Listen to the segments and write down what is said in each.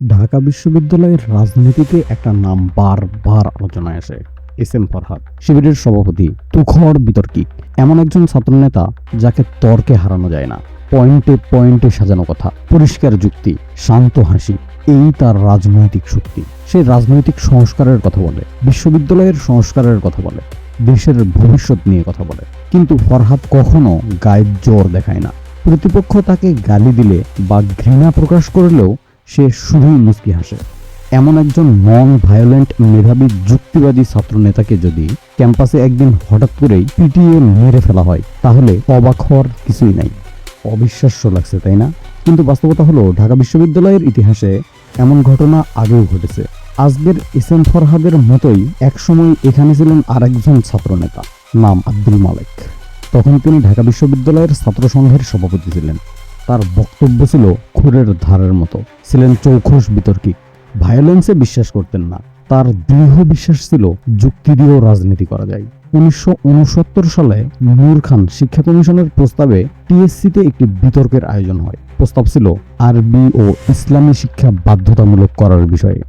ঢাকা বিশ্ববিদ্যালয়ের রাজনীতিতে একটা নাম বারবার আলোচনায় আসে, এস এম ফরহাদ। শিবিরের সভাপতি তুখর বিতর্কিক। এমন একজন ছাত্রনেতা যাকে তর্কে হারানো যায় না, পয়েন্টে পয়েন্টে সাজানো কথা, পরিষ্কার যুক্তি, শান্ত হাসি, এই তার রাজনৈতিক শক্তি। সে রাজনৈতিক সংস্কারের কথা বলে, বিশ্ববিদ্যালয়ের সংস্কারের কথা বলে, দেশের ভবিষ্যৎ নিয়ে কথা বলে। কিন্তু ফরহাদ কখনো গায়ের জোর দেখায় না। প্রতিপক্ষ তাকে গালি দিলে বা ঘৃণা প্রকাশ করলেও সে শুধুই মুচকি হাসে। এমন একজন নন ভায়োলেন্ট মেধাবী যুক্তিবাদী ছাত্র নেতাকে যদি ক্যাম্পাসে একদিন হঠাৎ করেই পিটিয়ে মেরে ফেলা হয়, তাহলে অবাক হওয়ার কিছুই নাই। অবিশ্বাস্য লাগছে, তাই না? কিন্তু বাস্তবতা হলো, ঢাকা বিশ্ববিদ্যালয়ের ইতিহাসে এমন ঘটনা আগেও ঘটেছে। আজকের এস ফরহাদের মতোই একসময় এখানে ছিলেন আরেকজন ছাত্রনেতা নাম আব্দুল মালেক। তখন তিনি ঢাকা বিশ্ববিদ্যালয়ের ছাত্র সংঘের সভাপতি ছিলেন। তার বক্তব্য ছিল খুরের ধারের মতো। ছিলেন চৌখস বিতর্কিক। ভায়োলেন্সে বিশ্বাস করতেন না। তার দৃঢ় বিশ্বাস ছিল যুক্তি দিয়েও রাজনীতি করা যায়। উনিশশো সালে নূর খান শিক্ষা কমিশনের প্রস্তাবে টিএসসিতে একটি বিতর্কের আয়োজন হয়। প্রস্তাব ছিল আরবি ও ইসলামী শিক্ষা বাধ্যতামূলক করার বিষয়ে।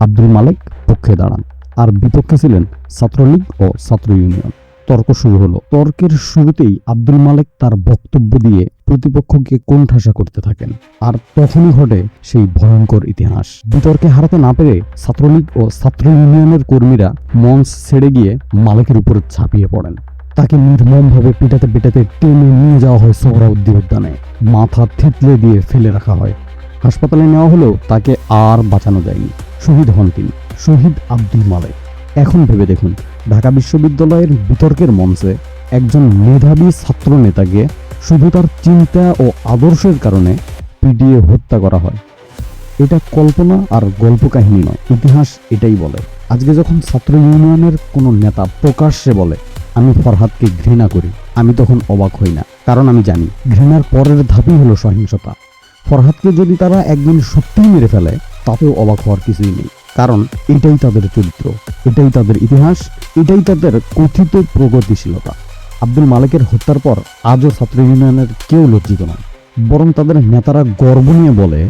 আব্দুল মালেক পক্ষে দাঁড়ান। আর বিপক্ষে ছিলেন ছাত্রলীগ ও ছাত্র ইউনিয়ন। তর্ক শুরু হলো। তর্কের শুরুতেই আব্দুল মালেক তার বক্তব্য দিয়ে প্রতিপক্ষকে কোণঠাসা করতে থাকেন। আর তখনই ঘটে সেই ভয়ঙ্কর ইতিহাস। বিতর্কে হারাতে না পেরে ছাত্রলীগ ও ছাত্র ইউনিয়নের কর্মীরা মঞ্চ ছেড়ে গিয়ে মালিকের উপর ঝাঁপিয়ে পড়েন। তাকে নির্মমভাবে পিটাতে পিটাতে টেনে নিয়ে যাওয়া হয় সোহরাউদ্দি উদ্যানে মাথা থেতলে দিয়ে ফেলে রাখা হয়। হাসপাতালে নেওয়া হলেও তাকে আর বাঁচানো যায়নি। শহীদ হন তিনি, শহীদ আব্দুল মালেক। এখন ভেবে দেখুন, ঢাকা বিশ্ববিদ্যালয়ের বিতর্কের মঞ্চে একজন মেধাবী ছাত্র নেতাকে শুধু তার চিন্তা ও আদর্শের কারণে পিডিএ হত্যা করা হয়। এটা কল্পনা আর গল্প কাহিনী নয়, ইতিহাস এটাই বলে। আজকে যখন ছাত্র ইউনিয়নের কোনো নেতা প্রকাশ্যে বলে, আমি ফরহাদকে ঘৃণা করি আমি তখন অবাক হই না, কারণ আমি জানি ঘৃণার পরের ধাপই হলো সহিংসতা। ফরহাদকে যদি তারা একদিন সত্যিই মেরে ফেলে, তাতেও অবাক হওয়ার কিছুই নেই, কারণ এটাই তাদের চরিত্র, এটাই তাদের ইতিহাস, এটাই তাদের কথিত প্রগতিশীলতা। আব্দুল মালিকের হত্যার পর আজও ছাত্র ইউনিয়নের কেউ লজ্জিত নয়। বরং তাদের নেতারা গর্ব নিয়ে বলে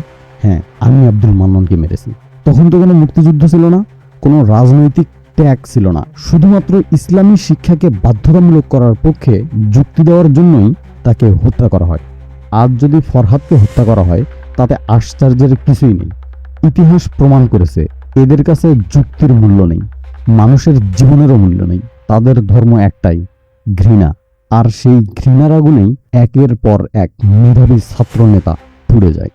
হ্যাঁ আমি আব্দুল মান্নানকে মেরেছি। তখন তো কোনো মুক্তিযুদ্ধ ছিল না, কোনো রাজনৈতিক ত্যাগ ছিল না। শুধুমাত্র ইসলামী শিক্ষাকে বাধ্যতামূলক করার পক্ষে যুক্তি দেওয়ার জন্যই তাকে হত্যা করা হয়। আজ যদি ফরহাদকে হত্যা করা হয়, তাতে আশ্চর্যের কিছুই নেই। ইতিহাস প্রমাণ করেছে, এদের কাছে যুক্তির মূল্য নেই, মানুষের জীবনেরও মূল্য নেই, তাদের ধর্ম একটাই। ঘৃণা। আর সেই ঘৃণার আগুনেই একের পর এক মেধাবী ছাত্র নেতা পুড়ে যায়।